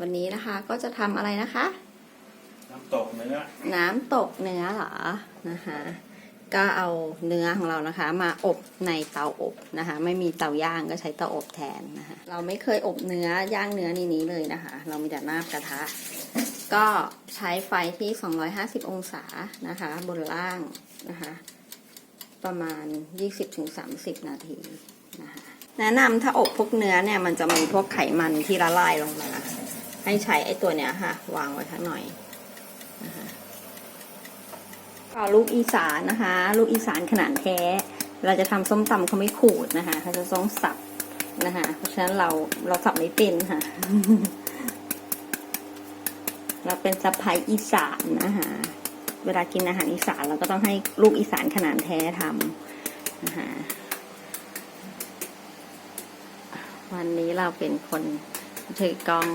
วันนี้นะคะก็จะทำอะไรนะคะ น้ำตกเนื้อ น้ำตกเนื้อเหรอนะคะก็เอาเนื้อของเรานะคะ มาอบในเตาอบนะคะ ไม่มีเตาย่างก็ใช้เตาอบแทนนะคะเราไม่เคยอบเนื้อย่างเนื้อในนี้เลยนะคะ เรามีแต่หน้ากระทะ ก็ใช้ไฟที่ 250 องศานะคะ บนล่างนะคะ ประมาณ 20-30 นาทีนะคะแนะนำถ้าอบพวกเนื้อเนี่ยมันจะมีพวกไขมันที่ละลายลงมา ให้ใช้ไอ้ตัวเนี้ยค่ะ วางไว้ข้างหน่อยนะะก็ลูกอีสานนะคะ ลูกอีสานขนาดแท้ เราจะทำส้มตำเขาไม่ขูดนะคะเขาจะต้องสับนะคะเพราะฉะนั้นเราเราสับไม่เป็นค่ะ เราเป็นสะพายอีสานนะคะเวลากินอาหารอีสานเราก็ต้องให้ลูกอีสานขนาดแท้ทำนะคะวันนี้เราเป็นคนถือกล้อง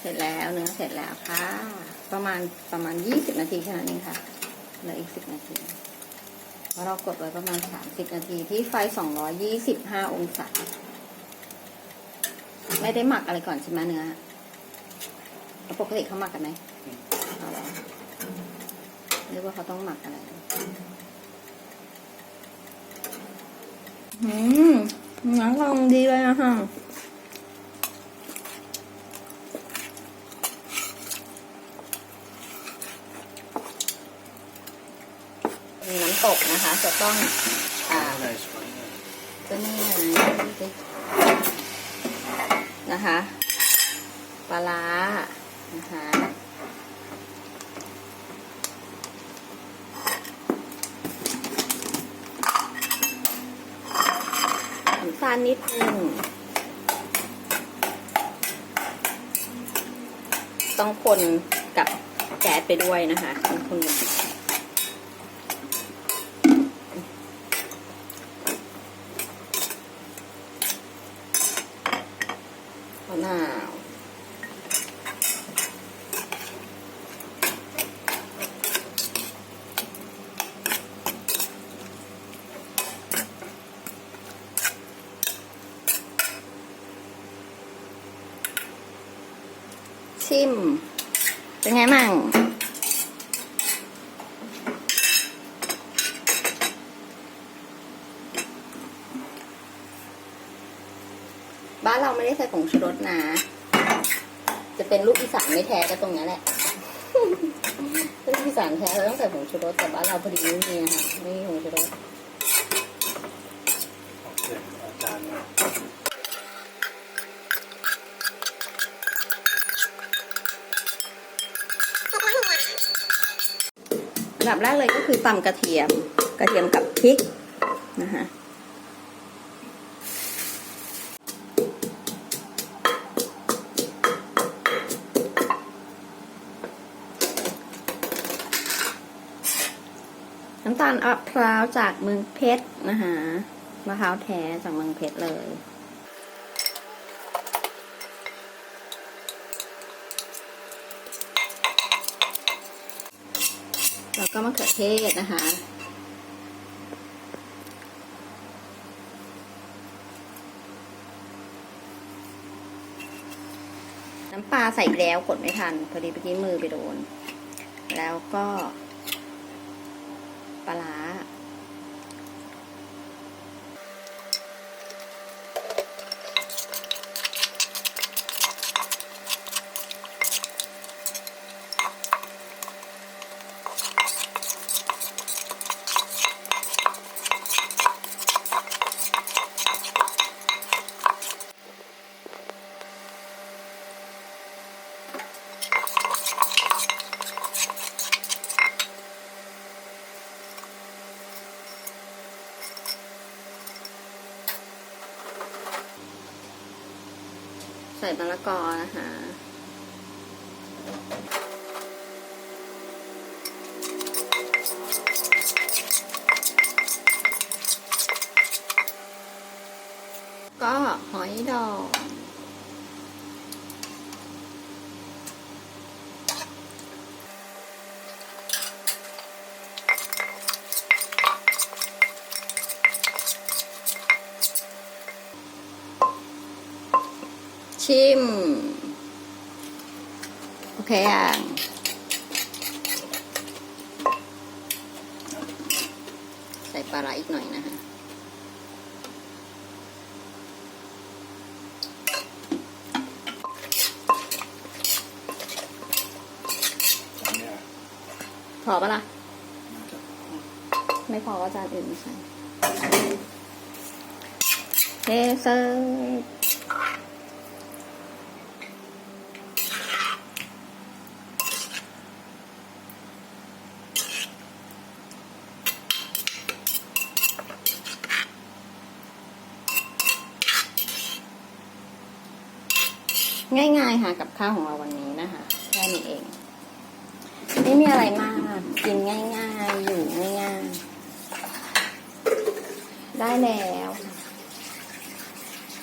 เสร็จแล้วเนื้อเสร็จแล้วค่ะ ประมาณประมาณยี่สิบนาทีแค่นั้นเองค่ะเหลืออีกสิบนาทีเพราะเรากดไว้ประมาณสามสิบนาทีที่ไฟสองร้อยี่สิบห้าองศา ไม่ได้หมักอะไรก่อนใช่ไหมเนื้อปกติเขาหมักกันไหมหรือว่าเขาต้องหมักอะไรอืมน้ำลองดีเลยอะค่ะ น้ำตกนะคะ จะต้องอ่าอะไรสวยงามก็นี่ไงนะคะปลาร้านะคะน้ำตาลนิดนึงต้องคนกับแก๊สไปด้วยนะคะต้องคนกับ มะนาวชิม เป็นไงมั่ง บ้านเราไม่ได้ใส่ผงชูรสนะ จะเป็นลูกอีสานไม่แท้ก็ตรงนี้แหละ ลูกอีสานแท้เราต้องใส่ผงชูรสแต่บ้านเราพอดีไม่มีนะคะไม่มีผงชูรสอาจารย์มาอันดับแรกเลยก็คือตำกระเทียม กระเทียมกับพริกนะคะำตาลมะพร้าวจากเมืองเพชรนะคะมะพร้าวแท้จากเมืองเพชรเลย แล้วก็มะเขือเทศนะคะน้ำปลาใส่แล้วกดไม่ทัน พอดีเมื่อกี้มือไปโดน แล้วก็ ปล ใส่มะละกอนะคะก็หอยดอง ชิม โอเคอะใส่ปลาร้าอีกหน่อยนะคะจานเนี้ยพอปะล่ะน่ะ ไม่พอก็จานอื่นใช่เทเซอร์ ง่ายๆค่ะกับข้าวของเราวันนี้นะคะแค่นี้เอง ไม่มีอะไรมากกินง่ายๆ อยู่ง่ายๆ ได้แล้ว